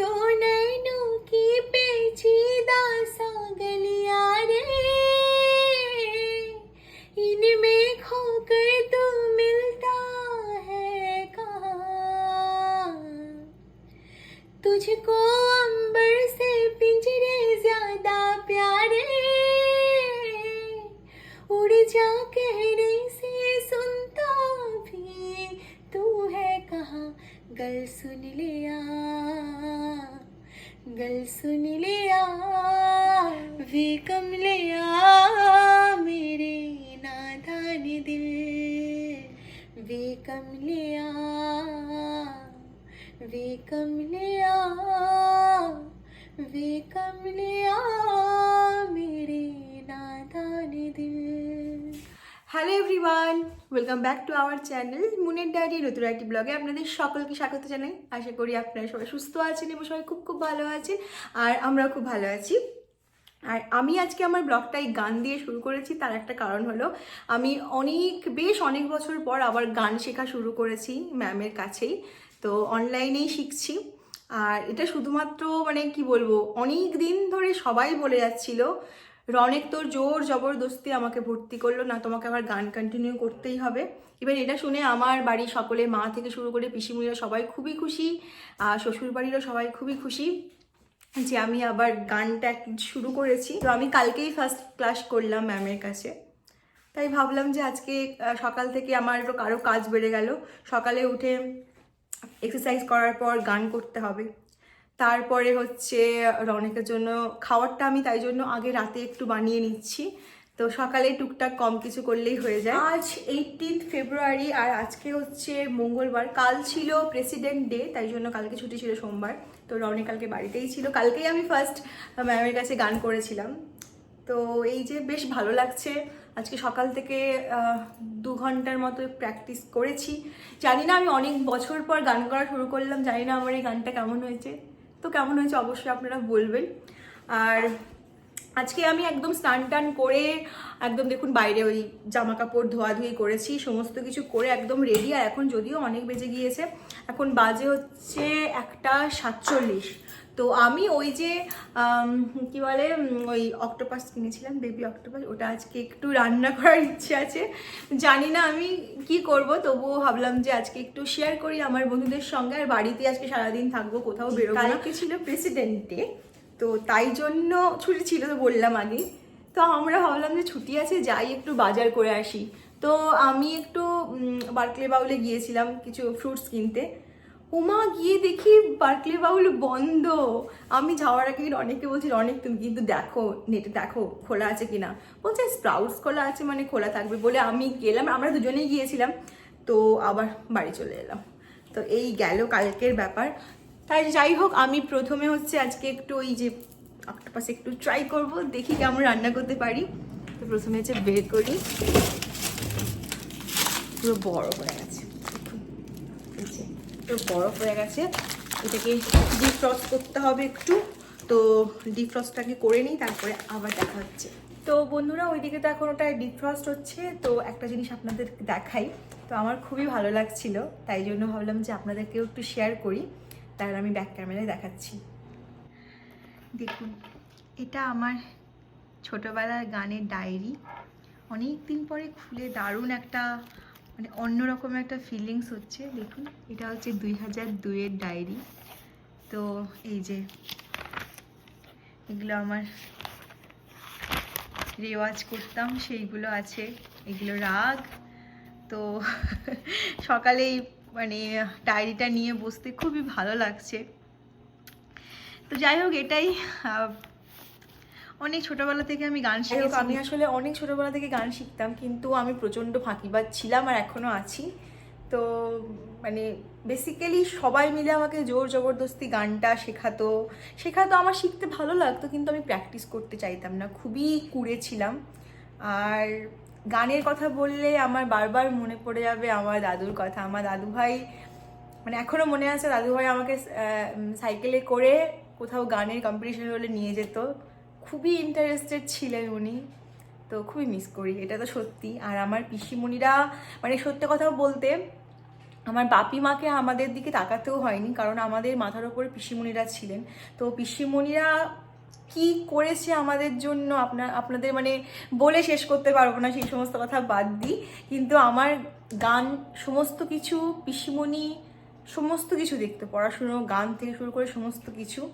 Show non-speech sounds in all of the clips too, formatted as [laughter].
Your name. सुन लिया गल सुन लिया वेगम लिया मेरे नादान दिल वेगम लिया वेगम लिया वेगम लिया मेरे नादान दिल hello everyone welcome back to our channel মুনের diary নতুন একটি ব্লগে আপনাদের সকলকে স্বাগত জানাই। আশা করি আপনারা সবাই সুস্থ আছেন এবং সবাই খুব খুব ভালো আছেন, আর আমরাও খুব ভালো আছি। আর আমি আজকে আমার ব্লগটা এই গান দিয়ে শুরু করেছি, তার একটা কারণ হলো, আমি অনেক, বেশ অনেক বছর পর আবার গান শেখা শুরু করেছি ম্যামের কাছেই, তো অনলাইনেই শিখছি। আর এটা শুধুমাত্র মানে কি বলব, অনেক দিন ধরে সবাই বলে যাচ্ছিল রনেক তোর জোর জবরদস্তি আমাকে ভর্তি করল। না, তোমাকে আবার গান কন্টিনিউ করতেই হবে। এবার এটা শুনে আমার বাড়ির সকলে মা থেকে শুরু করে পিসিমুড়িরা সবাই খুবই খুশি, আর শ্বশুর বাড়িরও সবাই খুবই খুশি যে আমি আবার গানটা শুরু করেছি। তো আমি কালকেই ফার্স্ট ক্লাস করলাম ম্যামের কাছে। তাই ভাবলাম যে আজকে সকাল থেকে আমার একটু কারও কাজ বেড়ে গেল। সকালে উঠে এক্সারসাইজ করার পর গান করতে হবে। তারপরে হচ্ছে রনেকের জন্য খাওয়ারটা আমি তাই জন্য আগে রাতে একটু বানিয়ে নিচ্ছি। তো সকালে টুকটাক কম কিছু করলেই হয়ে যায়। আজ এইটিন্থ ফেব্রুয়ারি আর আজকে হচ্ছে মঙ্গলবার। কাল ছিল প্রেসিডেন্ট ডে তাই জন্য কালকে ছুটি ছিল সোমবার। তো রনে কালকে বাড়িতেই ছিল। কালকেই আমি ফার্স্ট ম্যামের কাছে গান করেছিলাম। তো এই যে বেশ ভালো লাগছে। আজকে সকাল থেকে দু ঘণ্টার মতো প্র্যাকটিস করেছি। জানি না আমি অনেক বছর পর গান করা শুরু করলাম, জানি না আমার এই গানটা কেমন হয়েছে। তো কেমন হয়েছে অবশ্যই আপনারা বলবেন। আর আজকে আমি একদম স্নান টান করে, একদম দেখুন বাইরে ওই জামা কাপড় ধোয়াধুয়ি করেছি, সমস্ত কিছু করে একদম রেডি আর এখন যদিও অনেক বেজে গিয়েছে, এখন বাজে হচ্ছে একটা সাতচল্লিশ। তো আমি ওই যে কি বলে ওই অক্টোপাস কিনেছিলাম বেবি অক্টোপাস ওটা আজকে একটু রান্না [laughs] করার ইচ্ছে আছে। জানি না আমি কি করব, তবুও ভাবলাম যে আজকে একটু শেয়ার করি আমার বন্ধুদের সঙ্গে, আর বাড়িতে আজকে সারাদিন থাকব, কোথাও বেরোবো কালকে ছিল প্রেসিডেন্ট তো তাই জন্য ছুটি ছিল তো বললাম আগে। তো আমরা ভাবলাম যে ছুটি আছে, যাই একটু বাজার করে আসি। তো আমি একটু বার্কলে বাউলে গিয়েছিলাম কিছু ফ্রুটস কিনতে। উমা, গিয়ে দেখি বার্কলে বাউল বন্ধ। আমি যাওয়ার আগে অনেকে বলছি অনেক তুমি কিন্তু দেখো নেটে দেখো খোলা আছে কিনা? বলছে স্প্রাউটস খোলা আছে মানে খোলা থাকবে বলে আমি গেলাম। আমরা দুজনেই গিয়েছিলাম। তো আবার বাড়ি চলে এলাম। তো এই গেল কালকের ব্যাপার। তাই যাই হোক, আমি প্রথমে হচ্ছে আজকে একটু ওই যে অক্টোপাস একটু ট্রাই করব, দেখি কেমন রান্না করতে পারি। তো প্রথমে হচ্ছে বের করি। পুরো বড় হয়ে গেছে। পুরো বরফ হয়ে গেছে। এটাকে ডিফ্রস্ট করতে হবে একটু। তো ডিফ্রস্টটাকে করে নিই, তারপরে আবার দেখা হচ্ছে। তো বন্ধুরা, ওইদিকে তো এখন ওটা ডিফ্রস্ট হচ্ছে। তো একটা জিনিস আপনাদের দেখাই। তো আমার খুবই ভালো লাগছিল। তাই জন্য ভাবলাম যে আপনাদেরকেও একটু শেয়ার করি। তার আমি ব্যাক ক্যামেরায় দেখাচ্ছি। দেখুন, এটা আমার ছোটোবেলার গানের ডায়েরি অনেক দিন পরে খুলে দারুণ একটা মানে অন্যরকম একটা ফিলিংস হচ্ছে। দেখুন, এটা হচ্ছে দুই হাজার দুইয়ের ডায়েরি তো এই যে, এগুলো আমার রেওয়াজ করতাম, সেইগুলো আছে। এগুলো রাগ। তো [laughs] সকালেই মানে ডায়েরিটা নিয়ে বসতে খুবই ভালো লাগছে। তো যাই হোক এটাই অনেক ছোটবেলা থেকে আমি গান শিখেছি আমি আসলে অনেক ছোটবেলা থেকে গান শিখতাম কিন্তু আমি প্রচণ্ড ফাঁকিবাদ ছিলাম আর এখনও আছি। তো মানে বেসিক্যালি সবাই মিলে আমাকে জোর জবরদস্তি গানটা শেখাতো। শেখাতো আমার শিখতে ভালো লাগতো কিন্তু আমি প্র্যাকটিস করতে চাইতাম না। খুবই কুড়ে ছিলাম। আর গানের কথা বললে আমার বারবার মনে পড়ে যাবে আমার দাদুর কথা। আমার দাদু ভাই মানে এখনও মনে আছে দাদু ভাই আমাকে সাইকেলে করে কোথাও গানের কম্পিটিশন হলে নিয়ে যেত। খুবই ইন্টারেস্টেড ছিলেন উনি, তো খুবই মিস করি, এটা তো সত্যি। আর আমার পিসিমণিরা মানে সত্যি কথা বলতে, আমার বাপি মাকে আমাদের দিকে তাকাতেও হয়নি, কারণ আমাদের মাথার ওপরে পিসিমণিরা ছিলেন। তো পিসিমণিরা কি করেছে আমাদের জন্য আপনার, আপনাদের মানে বলে শেষ করতে পারব না, সেই সমস্ত কথা বাদ দিই। কিন্তু আমার গান সমস্ত কিছু, পিসিমণি সমস্ত কিছু দেখতে, পড়াশুনো, গান থেকে শুরু করে সমস্ত কিছু।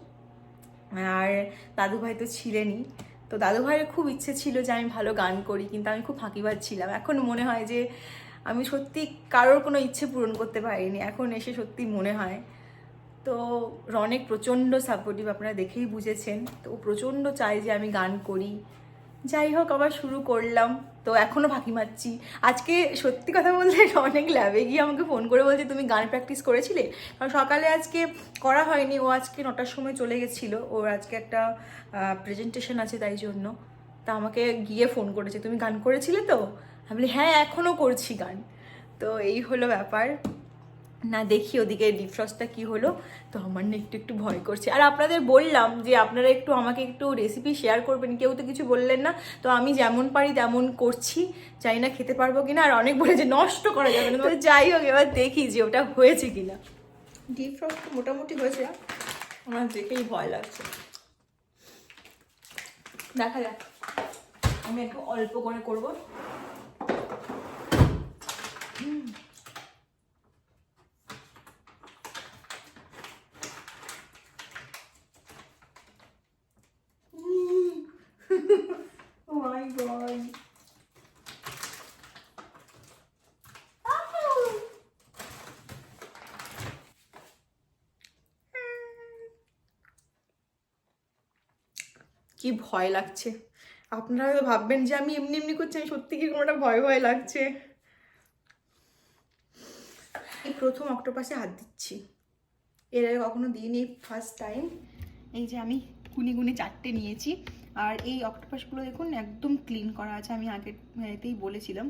আর দাদু ভাই তো ছিলেনই। তো দাদু ভাইয়ের খুব ইচ্ছে ছিল যে আমি ভালো গান করি, কিন্তু আমি খুব ফাঁকিবাজ ছিলাম। এখন মনে হয় যে আমি সত্যি কারোর কোনো ইচ্ছে পূরণ করতে পারিনি। এখন এসে সত্যি মনে হয় তো রনেক প্রচণ্ড সাপোর্টিভ আপনারা দেখেই বুঝেছেন। তো ও প্রচণ্ড চাই যে আমি গান করি। যাই হোক, আবার শুরু করলাম। তো এখনও ফাঁকি মারছি। আজকে সত্যি কথা বলতে [laughs] অনেক ল্যাবে গিয়ে আমাকে ফোন করে বলছে, তুমি গান প্র্যাকটিস করেছিলে? কারণ সকালে আজকে করা হয়নি। ও আজকে নটার সময় চলে গেছিল। ওর আজকে একটা প্রেজেন্টেশন আছে তাই জন্য। তা আমাকে গিয়ে ফোন করেছে, তুমি গান করেছিলে তো? আমি বলি হ্যাঁ এখনও করছি গান। তো এই হলো ব্যাপার। না দেখি ওদিকে ডিফ্রস্টটা কি হলো। তো আমার না একটু একটু ভয় করছে। আর আপনাদের বললাম যে আপনারা একটু আমাকে একটু রেসিপি শেয়ার করবেন। কেউ তো কিছু বললেন না। তো আমি যেমন পারি তেমন করছি। চাই না খেতে পারব কিনা। আর অনেক বলে যে নষ্ট করা যাবে না। তো যাই হোক এবার দেখি যে ওটা হয়েছে কিনা। ডিফ্রস্ট মোটামুটি হয়েছে। আমার দেখেই ভয় লাগছে। দেখা যাক। আমি একটু অল্প করে করব। oh কি ভয় লাগছে? আপনারা হয়তো ভাববেন যে আমি এমনি এমনি করছি, আমি সত্যি কি কোনোটা ভয় ভয় লাগছে? এই প্রথম অক্টোপাসে হাত দিচ্ছি। এর আগে কখনো দিইনি ফার্স্ট টাইম এই যে আমি গুনি গুনি চারটে নিয়েছি। আর এই অক্টোপাসগুলো দেখুন, একদম ক্লিন করা আছে, আমি আগের এতেই বলেছিলাম।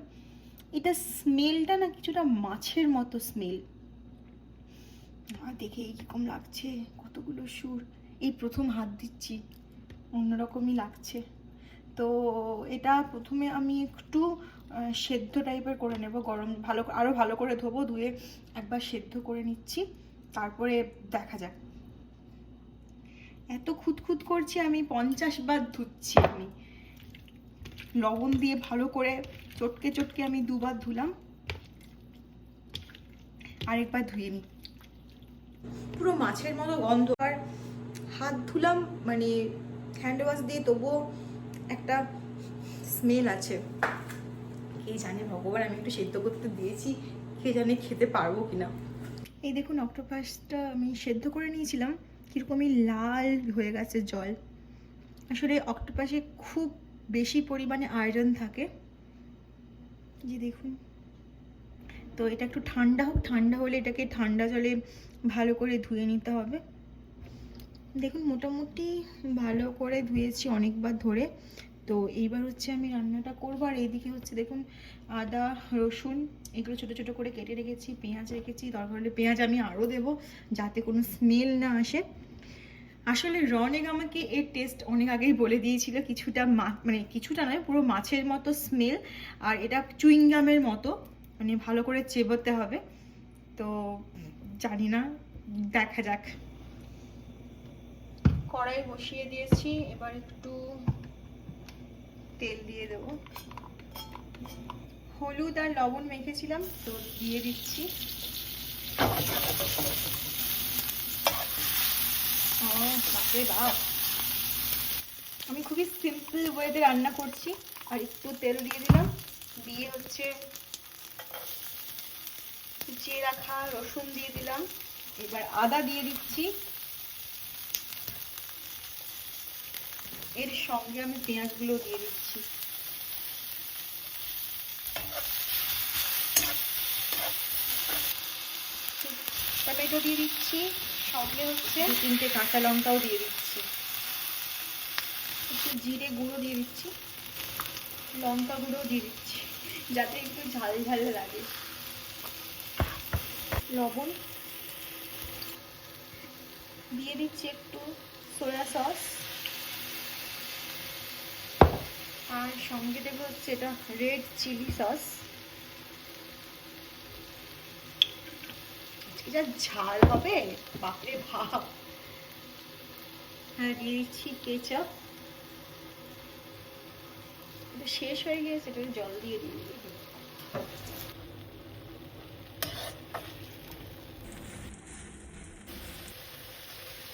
এটা স্মেলটা না কিছুটা মাছের মতো স্মেল আর দেখে কীরকম লাগছে, কতগুলো সুর। এই প্রথম হাত দিচ্ছি। অন্যরকমই লাগছে। তো এটা প্রথমে আমি একটু সেদ্ধ টাইপের করে নেব, গরম ভালো আরও ভালো করে ধোবো, ধুয়ে একবার সেদ্ধ করে নিচ্ছি, তারপরে দেখা যাক। এত খুঁতখুত করছি আমি, পঞ্চাশ বার ধুচ্ছি আমি। লবণ দিয়ে ভালো করে চটকে চটকে আমি দুবার ধুলাম। আরেকবার ধুয়ে নিই পুরো মাছের মতো গন্ধ। আর হাত ধুলাম মানে হ্যান্ড ওয়াশ দিয়ে তবুও একটা স্মেল আছে। কে জানে, ভগবান, আমি একটু সেদ্ধ করতে দিয়েছি। কে জানে খেতে পারব কিনা। এই দেখুন, অক্টোপাসটা আমি সেদ্ধ করে নিয়েছিলাম। কীরকমই লাল হয়ে গেছে জল। আসলে অক্টোপাসে খুব বেশি পরিমাণে আয়রন থাকে। যে দেখুন। তো এটা একটু ঠান্ডা হোক, ঠান্ডা হলে এটাকে ঠান্ডা জলে ভালো করে ধুয়ে নিতে হবে। দেখুন, মোটামুটি ভালো করে ধুয়েছি অনেকবার ধরে। তো এইবার হচ্ছে আমি রান্নাটা করব। আর এইদিকে হচ্ছে দেখুন, আদা, রসুন, এগুলো ছোটো ছোটো করে কেটে রেখেছি, পেঁয়াজ রেখেছি, দরকার হলে পেঁয়াজ আমি আরও দেবো যাতে কোনো স্মেল না আসে। আসলে রনেক আমাকে এর টেস্ট অনেক আগেই বলে দিয়েছিল, কিছুটা মা মানে কিছুটা নয়, পুরো মাছের মতো স্মেল আর এটা চুইংগামের মতো মানে ভালো করে চেবোতে হবে। তো জানি না, দেখা যাক। কড়াই বসিয়ে দিয়েছি, এবার একটু তেল দিয়ে দেবো। হলুদ আর লবণ মেখেছিলাম, তো দিয়ে দিচ্ছি। আমি খুবই সিম্পল ওয়েতে রান্না করছি, আর একটু তেল দিয়ে দিলাম। দিয়ে হচ্ছে কুচিয়ে রাখা, রসুন দিয়ে দিলাম। এবার আদা দিয়ে দিচ্ছি। এর সঙ্গে আমি পেঁয়াজগুলো দিয়ে দিচ্ছি। টমেটো দিয়ে দিচ্ছি সঙ্গে হচ্ছে তিনটে কাঁচা লঙ্কাও দিয়ে দিচ্ছি। একটু জিরে গুঁড়ো দিয়ে দিচ্ছি লঙ্কা গুঁড়ো দিয়ে দিচ্ছি যাতে একটু ঝাল ঝাল লাগে। লবণ। দিয়ে দিচ্ছি একটু সয়া সস আর সঙ্গে দেবো হচ্ছে এটা রেড চিলি সস যা ঝাল হবে, বাপরে ভাব হ্যাঁ দিয়ে দিচ্ছি কেচাপ শেষ হয়ে গিয়েছে এটা জল দিয়ে দিই।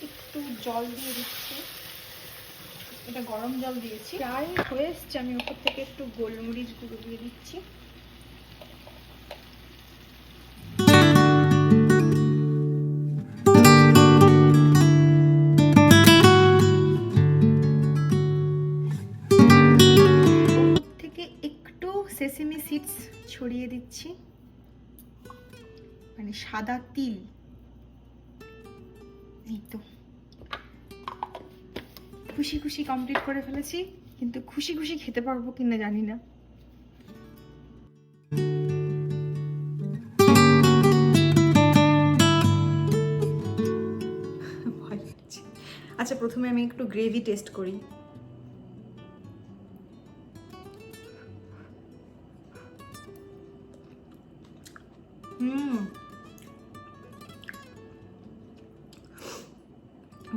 একটু জল দিয়ে দিচ্ছি। এটা গরম জল দিয়েছি। প্রায় হয়ে এসছে, আমি ওপর থেকে একটু গোলমরিচ গুঁড়ো দিয়ে দিচ্ছি। থেকে একটু সেসেমি সিডস ছড়িয়ে দিচ্ছি। মানে সাদা তিল। এই খুশি খুশি কমপ্লিট করে ফেলেছি, কিন্তু খুশি খুশি খেতে পারব কিনা জানি না। আচ্ছা প্রথমে আমি একটু গ্রেভি টেস্ট করি। হুম।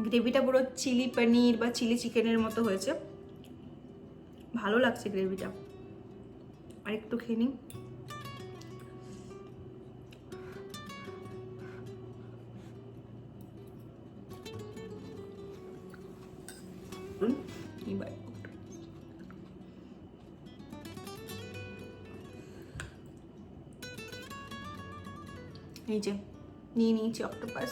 গ্রেভিটা পুরো চিলি পনির বা চিলি চিকেনের মতো হয়েছে। ভালো লাগছে গ্রেভিটা। আর একটু খেয়ে নিই। এই যে নিয়ে নিয়েছি অক্টোপাস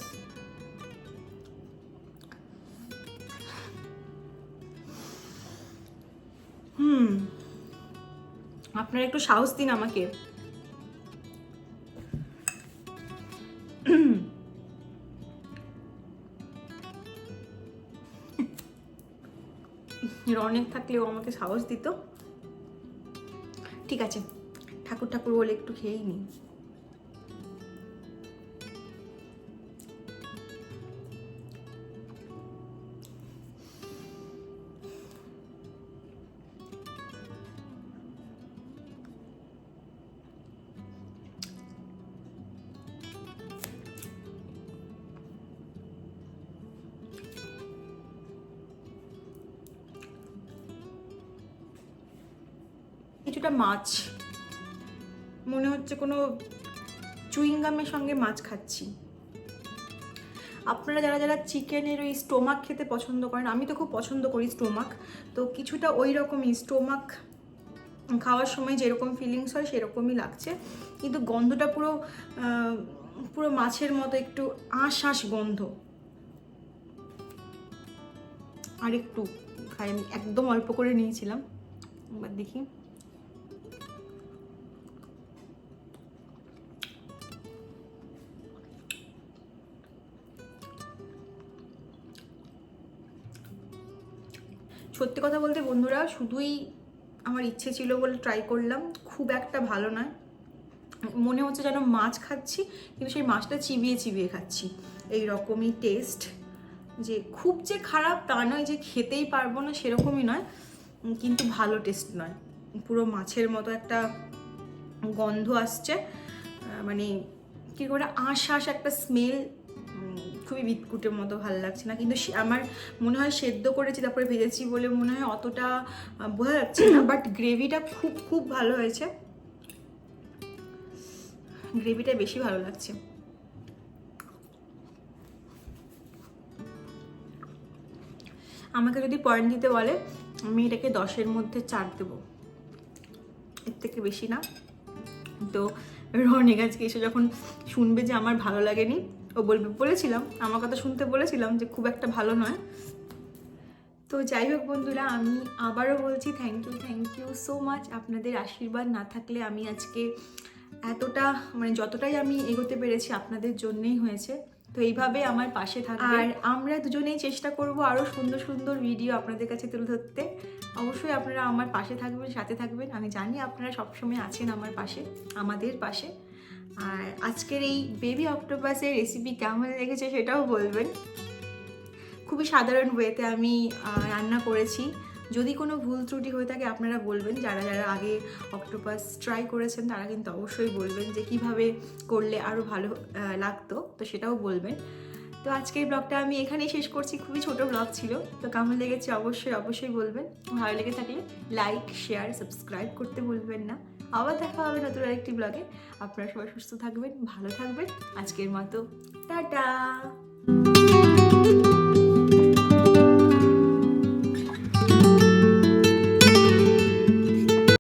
আপনারা একটু সাহস দিন আমাকে। রনেক থাকলেও আমাকে সাহস দিত। ঠিক আছে ঠাকুর ঠাকুর বলে একটু খেয়েই নিই কিছুটা মাছ। মনে হচ্ছে কোনো চুইংগামের সঙ্গে মাছ খাচ্ছি। আপনারা যারা যারা চিকেনের ওই স্টোমাক খেতে পছন্দ করেন, আমি তো খুব পছন্দ করি স্টোমাক, তো কিছুটা ওই রকমই স্টোমাক খাওয়ার সময় যেরকম ফিলিংস হয় সেরকমই লাগছে। কিন্তু গন্ধটা পুরো পুরো মাছের মতো একটু আঁশ আঁশ গন্ধ। আর একটু খাই, আমি একদম অল্প করে নিয়েছিলাম। এবার দেখি। সত্যি কথা বলতে বন্ধুরা, শুধুই আমার ইচ্ছে ছিল বলে ট্রাই করলাম। খুব একটা ভালো নয়। মনে হচ্ছে যেন মাছ খাচ্ছি, কিন্তু সেই মাছটা চিবিয়ে চিবিয়ে খাচ্ছি। এই রকমই টেস্ট যে খুব যে খারাপ তা নয় যে খেতেই পারব না সেরকমই নয়, কিন্তু ভালো টেস্ট নয়। পুরো মাছের মতো একটা গন্ধ আসছে। মানে কী করে আঁশ আঁশ একটা স্মেল খুবই বিটকুটের মতো ভালো লাগছে না। কিন্তু আমার মনে হয় সেদ্ধ করেছি, তারপরে ভেজেছি বলে মনে হয় অতটা বোঝা যাচ্ছে না বাট গ্রেভিটা খুব খুব ভালো হয়েছে। গ্রেভিটা বেশি ভালো লাগছে। আমাকে যদি পয়েন্ট দিতে বলে, আমি এটাকে দশের মধ্যে চার দেবো। এর থেকে বেশি না। তো রনিক আজকে এসে যখন শুনবে যে আমার ভালো লাগেনি ও বলবে বলেছিলাম আমার কথা শুনতে বলেছিলাম যে খুব একটা ভালো নয়। তো যাই হোক বন্ধুরা আমি আবারও বলছি thank you thank you so much আপনাদের আশীর্বাদ না থাকলে আমি আজকে এতটা মানে যতটাই আমি এগোতে পেরেছি আপনাদের জন্যই হয়েছে। তো এইভাবে আমার পাশে থাকবে। আর আমরা দুজনেই চেষ্টা করব আরও সুন্দর সুন্দর ভিডিও আপনাদের কাছে তুলে ধরতে। অবশ্যই আপনারা আমার পাশে থাকবেন সাথে থাকবেন। আমি জানি আপনারা সবসময় আছেন আমার পাশে আমাদের পাশে। আর আজকের এই বেবি অক্টোপাসের রেসিপি কেমন লেগেছে সেটাও বলবেন। খুবই সাধারণ ওয়েতে আমি রান্না করেছি। যদি কোনো ভুল ত্রুটি হয়ে থাকে আপনারা বলবেন, যারা যারা আগে অক্টোপাস ট্রাই করেছেন তারা কিন্তু অবশ্যই বলবেন যে কীভাবে করলে আরও ভালো লাগতো, তো সেটাও বলবেন। তো আজকের ব্লগটা আমি এখানেই শেষ করছি, খুবই ছোট ব্লগ ছিল, তো কেমন লেগেছে অবশ্যই অবশ্যই বলবেন। ভালো লেগে থাকলে লাইক শেয়ার সাবস্ক্রাইব করতে বলবেন না। আবার দেখা হবে নতুন আরেকটি ব্লগে আপনারা সবাই সুস্থ থাকবেন, ভালো থাকবেন। আজকের মতো, টাটা!